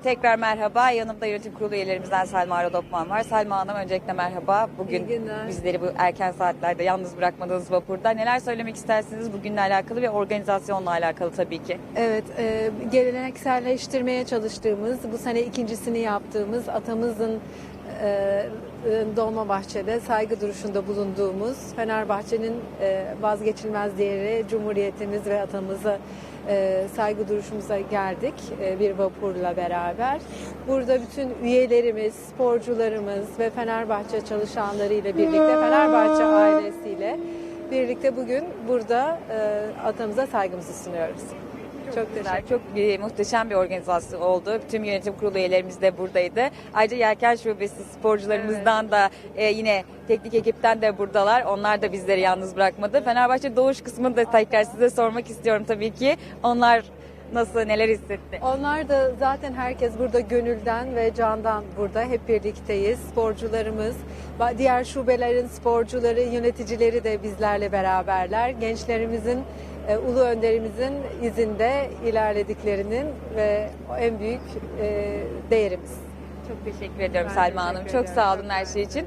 Tekrar merhaba. Yanımda yönetim kurulu üyelerimizden Selma Aradopman var. Selma Hanım öncelikle merhaba. Bugün bizleri bu erken saatlerde yalnız bırakmadığınız vapurda neler söylemek istersiniz bugünle alakalı ve organizasyonla alakalı tabii ki. Evet, e, gelenekselleştirmeye çalıştığımız, bu sene ikincisini yaptığımız atamızın Dolmabahçe'de saygı duruşunda bulunduğumuz Fenerbahçe'nin e, vazgeçilmez değeri Cumhuriyetimiz ve atamıza e, saygı duruşumuza geldik e, bir vapurla beraber. Burada bütün üyelerimiz, sporcularımız ve Fenerbahçe çalışanlarıyla birlikte, Fenerbahçe ailesiyle birlikte bugün burada e, atamıza saygımızı sunuyoruz. Çok, teşekkür çok e, muhteşem bir organizasyon oldu. Tüm yönetim kurulu üyelerimiz de buradaydı. Ayrıca Yelken Şubesi sporcularımızdan da e, yine teknik ekipten de buradalar. Onlar da bizleri yalnız bırakmadı. Fenerbahçe Doğuş kısmını da tekrar size sormak istiyorum tabii ki. Onlar nasıl, neler hissetti? Onlar da zaten herkes burada gönülden ve candan burada hep birlikteyiz. Sporcularımız, diğer şubelerin sporcuları, yöneticileri de bizlerle beraberler. Gençlerimizin, e, ulu önderimizin izinde ilerlediklerinin ve en büyük e, değerimiz. Çok teşekkür ediyorum Ben Selma Hanım. teşekkür Çok ediyorum. sağ olun her şey için.